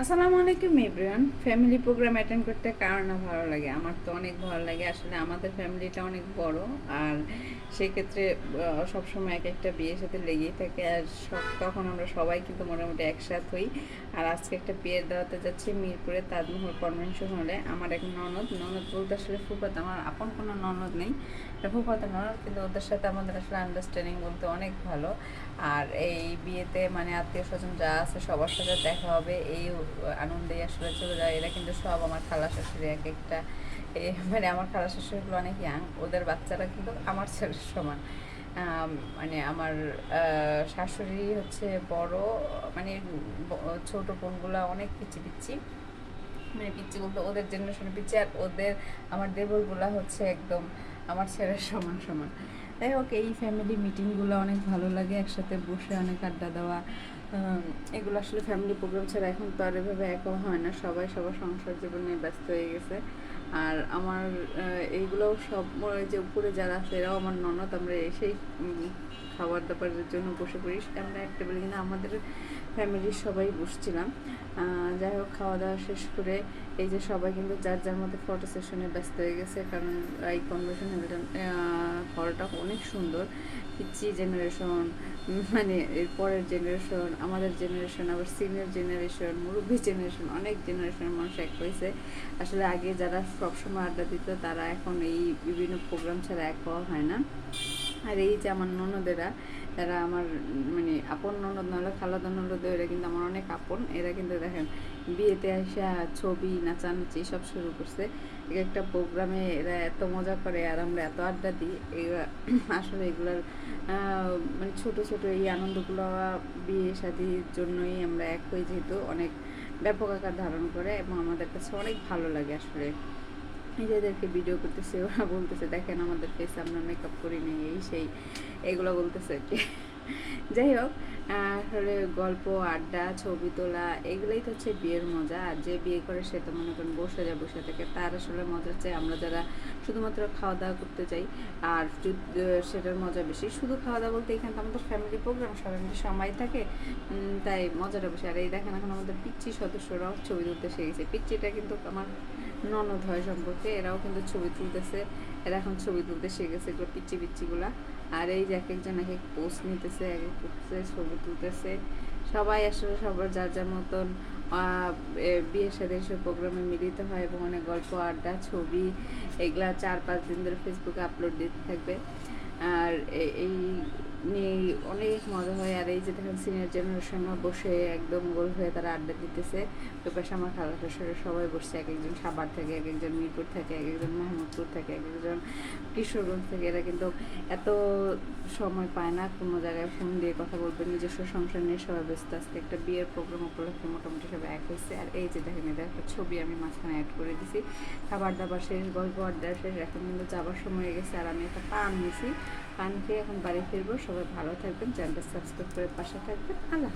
আসসালামু আলাইকুম, everyone. Family programme attend করতে কার না ভালো লাগে? আমার তো অনেক ভালো লাগে। আসলে আমাদের ফ্যামিলিটা অনেক বড়। আর সেক্ষেত্রে সবসময় এক একটা বিয়ের সাথে লেগেই থাকে। আর সব, তখন আমরা সবাই কিন্তু মোটামুটি একসাথ হই। আর আজকে একটা বিয়ের দাওয়াতে যাচ্ছি মিরপুরে তাজমহল কনভেনশন হলে। আমার এক ননদ। ননদ বলতে আসলে ফুফাত আমার, আপন কোনো ননদ নেই। ফুফাত ননদ, কিন্তু ওদের সাথে আমাদের আসলে আন্ডারস্ট্যান্ডিং বলতে অনেক ভালো। আর এই বিয়েতে মানে আত্মীয় স্বজন যা আছে সবার সাথে দেখা হবে। এই আনন্দেই আসলে চলে যায়। এরা কিন্তু সব আমার খালা শাশুড়ি এক একটা। মানে আমার খালা শাশুড়িগুলো অনেক ইয়াং ওদের বাচ্চারা কিন্তু আমার ছেলের সমান। মানে আমার শাশুড়ি হচ্ছে বড় মানে ছোট বোনগুলো অনেক পিচি পিচি মানে পিচ্ছি বলতে ওদের জেনারেশনে পিচ্ছি আর ওদের, আমার দেবরগুলা হচ্ছে একদম আমার ছেলের সমান সমান। যাই হোক, এই ফ্যামিলি মিটিংগুলো অনেক ভালো লাগে, একসাথে বসে অনেক আড্ডা দেওয়া। এগুলো আসলে ফ্যামিলি প্রোগ্রাম ছাড়া এখন তো আর এভাবে একও হয় না। সবাই সবার সংসার জীবনে ব্যস্ত হয়ে গেছে। আর আমার আহ, এইগুলোও সব যে উপরে যারা আছে এরাও আমার ননদ আমরা এসেই খাবার দাবারের জন্য বসে পড়ি। আমরা এক টেবিলে কিন্তু আমাদের ফ্যামিলির সবাই বসছিলাম। যাই হোক খাওয়া দাওয়া শেষ করে এই যে সবাই কিন্তু যার যার মধ্যে ফটো সেশনে ব্যস্ত হয়ে গেছে কারণ এই কনভেনশন হলটা অনেক সুন্দর। পিচ্ছি জেনারেশন মানে এর পরের জেনারেশন আমাদের জেনারেশন আবার সিনিয়র জেনারেশন মুরব্বী জেনারেশন অনেক জেনারেশনের মানুষ এক হয়েছে। আসলে আগে যারা সবসময় আড্ডা দিত, তারা এখন এই বিভিন্ন প্রোগ্রাম ছাড়া এক হওয়া হয় না। আর এই যে আমার ননদেরা, এরা আমার মানে আপন ননদ নাহলে খালাদা ননদ এরা কিন্তু আমার অনেক আপন। এরা কিন্তু দেখেন বিয়েতে আসা ছবি, নাচানাচি সব শুরু করছে। এক একটা প্রোগ্রামে এরা এত মজা করে আর আমরা এত আড্ডা দিই। এরা আসলে এগুলোর মানে ছোট ছোট এই আনন্দগুলো বিয়ে শাদির জন্যই আমরা এক হয়ে যেহেতু অনেক ব্যাপক আকার ধারণ করে এবং আমাদের কাছে অনেক ভালো লাগে আসলে। নিজেদেরকে ভিডিও করতেছে, ওরা বলতেছে, দেখেন আমাদের ফেস আমরা মেকআপ করি নেই, এই সেই। এগুলো বলতেছে কি। যাই হোক আসলে গল্প, আড্ডা, ছবি তোলা, এগুলোই তো হচ্ছে বিয়ের মজা। আর যে বিয়ে করে সে তো মনে করেন বসে যায়, বসে থাকে। তার আসলে মজা চাই আমরা যারা শুধুমাত্র খাওয়া দাওয়া করতে চাই, আর সেটার মজা বেশি। শুধু খাওয়া দাওয়া বলতে এখানে তো আমাদের ফ্যামিলি প্রোগ্রাম সবাই সময় থাকে তাই মজাটা বেশি। আর এই দেখেন এখন আমাদের পিচ্ছি সদস্যরাও ছবি তুলতে শিখেছে পিচ্ছিটা কিন্তু আমার ননদ হয় সম্পর্কে, এরাও কিন্তু ছবি তুলতেছে। এরা এখন ছবি তুলতে শিখেছে এগুলো পিচ্ছি পিচ্ছিগুলা আর এই যে এক একজন এক এক পোস্ট নিতেছে এক এক করতেছে ছবি সবাই আসলে সবার যার যার মতন বিয়ের সাথে এসব প্রোগ্রামে মিলিত হয় এবং অনেক গল্প, আড্ডা, ছবি এগুলা চার পাঁচ দিন ধরে ফেসবুকে আপলোড দিতে থাকবে। আর এই অনেক মজা হয়। আর এই যে দেখেন সিনিয়র জেনারেশনরা বসে একদম গোল হয়ে তারা আড্ডা দিতেছে। ওই পাশে আমার খালা শাশুড়ি সবাই বসছে, এক একজন সাভার থেকে, এক একজন মিরপুর থেকে, এক একজন মোহাম্মদপুর থেকে, এক একজন কিশোরগঞ্জ থেকে। এরা কিন্তু এত সময় পায় না কোনো জায়গায় ফোন দিয়ে কথা বলবে, নিজস্ব সংসার নিয়ে সবাই ব্যস্ত। আজকে একটা বিয়ের প্রোগ্রাম উপলক্ষে মোটামুটি সবাই এক হয়েছে। আর এই যে দেখেন এটা একটা ছবি আমি মাঝখানে অ্যাড করে দিছি। খাবার দাবার শেষ, গল্প আড্ডা শেষ, এখন কিন্তু যাবার সময় গেছে। আর আমি একটা পান নিয়েছি পান খেয়ে এখন বাড়ি ফিরবো সবাই ভালো থাকবেন চ্যানেলটা সাবস্ক্রাইব করে পাশে থাকবেন আল্লাহ।